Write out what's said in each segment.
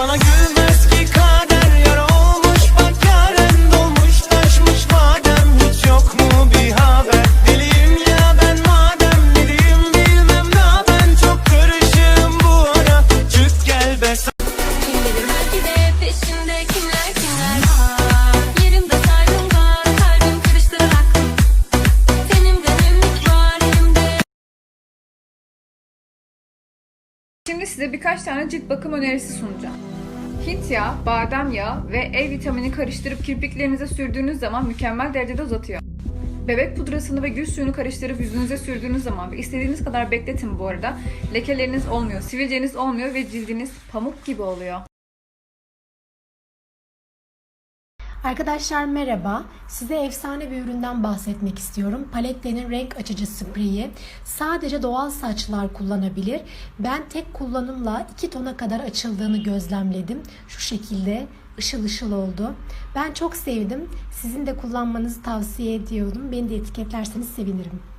Bana gülmez ki kader Yara olmuş bak yaren Dolmuş taşmış madem Hiç yok mu bir haber? Deliyim ya ben madem Ne diyeyim bilmem ne. Ben Çok karışığım bu ara. Çık gel be Kim bilir belki de peşinde kimler kimler var? Yerimde saygım var kalbim karıştırır aklım Tenimde nemlik var elimde Şimdi size birkaç tane cilt bakım önerisi sunacağım. Hint yağı, badem yağı ve E vitamini karıştırıp kirpiklerinize sürdüğünüz zaman mükemmel derecede uzatıyor. Bebek pudrasını ve gül suyunu karıştırıp yüzünüze sürdüğünüz zaman ve istediğiniz kadar bekletin bu arada. Lekeleriniz olmuyor, sivilceniz olmuyor ve cildiniz pamuk gibi oluyor. Arkadaşlar merhaba. Size efsane bir üründen bahsetmek istiyorum. Palette'nin renk açıcı spreyi. Sadece doğal saçlar kullanabilir. Ben tek kullanımla 2 tona kadar açıldığını gözlemledim. Şu şekilde ışıl ışıl oldu. Ben çok sevdim. Sizin de kullanmanızı tavsiye ediyorum. Beni de etiketlerseniz sevinirim.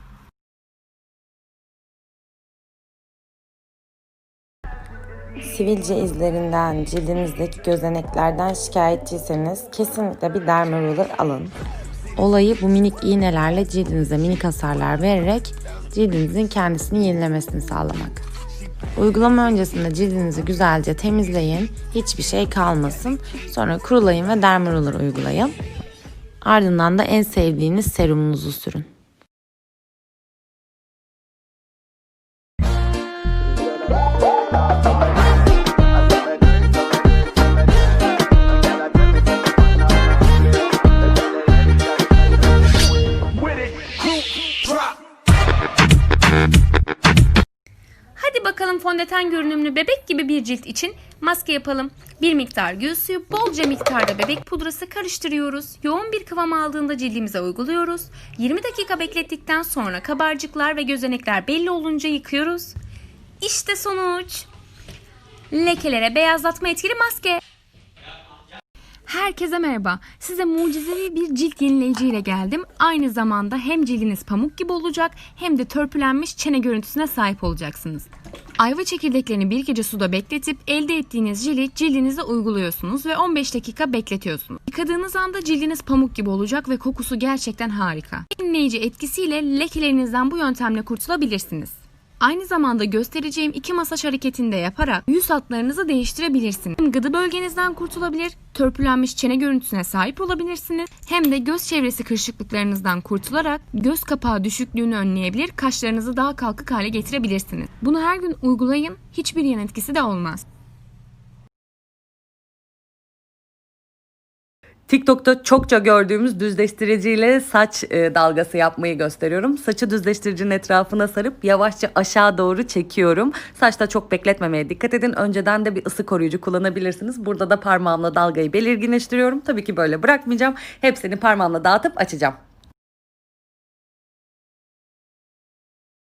Sivilce izlerinden, cildinizdeki gözeneklerden şikayetçiyseniz kesinlikle bir dermaroller alın. Olayı bu minik iğnelerle cildinize minik hasarlar vererek cildinizin kendisini yenilemesini sağlamak. Uygulama öncesinde cildinizi güzelce temizleyin, hiçbir şey kalmasın. Sonra kurulayın ve dermaroller uygulayın. Ardından da en sevdiğiniz serumunuzu sürün. Bakalım fondöten görünümlü bebek gibi bir cilt için maske yapalım. Bir miktar gül suyu, bolca miktarda bebek pudrası karıştırıyoruz. Yoğun bir kıvam aldığında cildimize uyguluyoruz. 20 dakika beklettikten sonra kabarcıklar ve gözenekler belli olunca yıkıyoruz. İşte sonuç. Lekelere beyazlatma etkili maske. Herkese merhaba. Size mucizevi bir cilt yenileyici ile geldim. Aynı zamanda hem cildiniz pamuk gibi olacak hem de törpülenmiş çene görüntüsüne sahip olacaksınız. Ayva çekirdeklerini bir gece suda bekletip elde ettiğiniz jeli cildinize uyguluyorsunuz ve 15 dakika bekletiyorsunuz. Yıkadığınız anda cildiniz pamuk gibi olacak ve kokusu gerçekten harika. Yenileyici etkisiyle lekelerinizden bu yöntemle kurtulabilirsiniz. Aynı zamanda göstereceğim iki masaj hareketinde yaparak yüz hatlarınızı değiştirebilirsiniz. Hem gıdı bölgenizden kurtulabilir, törpülenmiş çene görüntüsüne sahip olabilirsiniz. Hem de göz çevresi kırışıklıklarınızdan kurtularak göz kapağı düşüklüğünü önleyebilir, kaşlarınızı daha kalkık hale getirebilirsiniz. Bunu her gün uygulayın, hiçbir yan etkisi de olmaz. TikTok'ta çokça gördüğümüz düzleştiriciyle saç e, dalgası yapmayı gösteriyorum. Saçı düzleştiricinin etrafına sarıp yavaşça aşağı doğru çekiyorum. Saçta çok bekletmemeye dikkat edin. Önceden de bir ısı koruyucu kullanabilirsiniz. Burada da parmağımla dalgayı belirginleştiriyorum. Tabii ki böyle bırakmayacağım. Hepsini parmağımla dağıtıp açacağım.